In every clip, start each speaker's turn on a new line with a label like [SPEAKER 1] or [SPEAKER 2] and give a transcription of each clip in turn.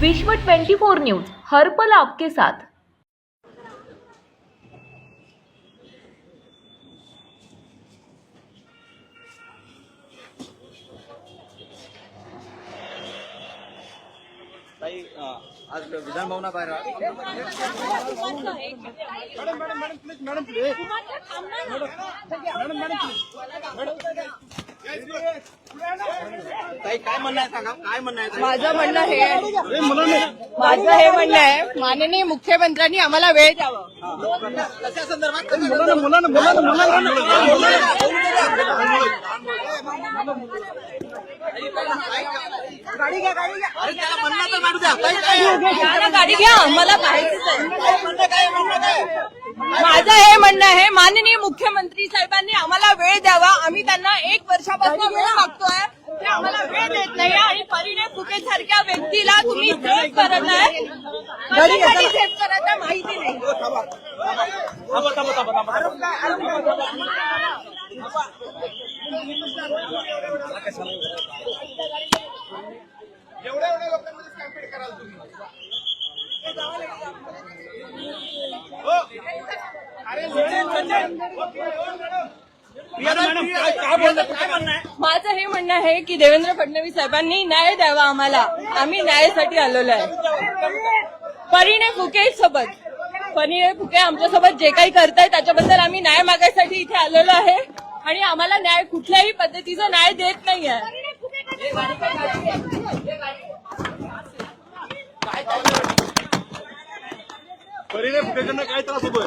[SPEAKER 1] विश्व 24 न्यूज़ हर पल आपके साथ.
[SPEAKER 2] आज विधान भवन बाहर मॅडम मॅडम प्लीज़ प्लीज़। काय म्हणणं आहे सांगा? काय म्हणणं आहे?
[SPEAKER 3] माझं म्हणणं हे माझं हे म्हणणं आहे माननीय मुख्यमंत्र्यांनी आम्हाला वेळ द्यावा.
[SPEAKER 2] कशा संदर्भात? गाडी घ्या गाडी घ्या.
[SPEAKER 3] गाडी घ्या मला पाहायचंच आहे
[SPEAKER 2] काय म्हणणं काय म्हणणं काय
[SPEAKER 3] माझं हे म्हणणं आहे. माननीय मुख्यमंत्री साहेबांनी आम्हाला वेळ द्यावा. आम्ही त्यांना एक वर्षापासून वेळ मागतोय. ते आम्हाला वेळ देत नाही आणि परिणय फुके सारख्या व्यक्तीला तुम्ही सेफ करत आहे माहिती नाही.
[SPEAKER 2] एवढ्या एवढ्या लोकांमध्ये कराल तुम्ही हो. अरे सचिन, सचिन. मॅडम, काय काय बोलताय? काय म्हणणं आहे
[SPEAKER 3] माझं हे म्हणणं आहे की देवेंद्र फडणवीस साहेबांनी न्याय द्यावा आम्हाला. आम्ही न्यायासाठी आलेलो आहे. परिणय फुके सोबत. परिणय फुके आमच्यासोबत जे काही करतायत त्याच्याबद्दल आम्ही न्याय मागायसाठी इथे आलेलो आहे. आणि आम्हाला न्याय कुठल्याही पद्धतीचा न्याय देत नाहीये.
[SPEAKER 4] परिणय फुटेकडनं काय त्रास होतोय?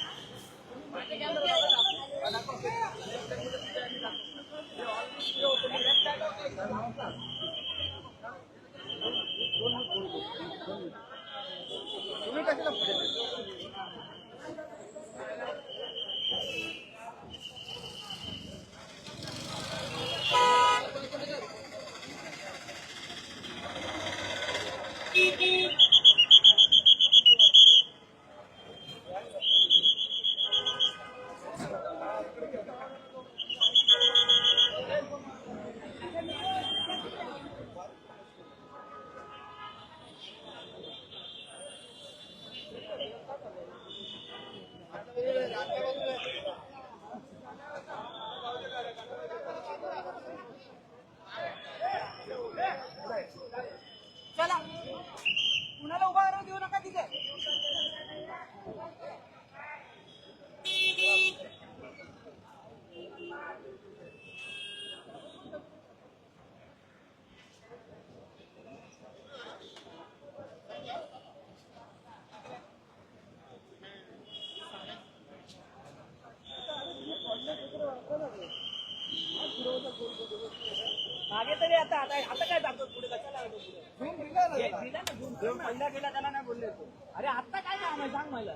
[SPEAKER 4] Thank you.
[SPEAKER 2] कुणाला उभा राहून देऊ नका तिथे. मागे तरी आता आता आता काय जातो पुढे? कशाला जातो पुढे? दिला ना झूम. झूम पहिला त्याला नाही बोलले तू. अरे आता काय काम आहे सांग मला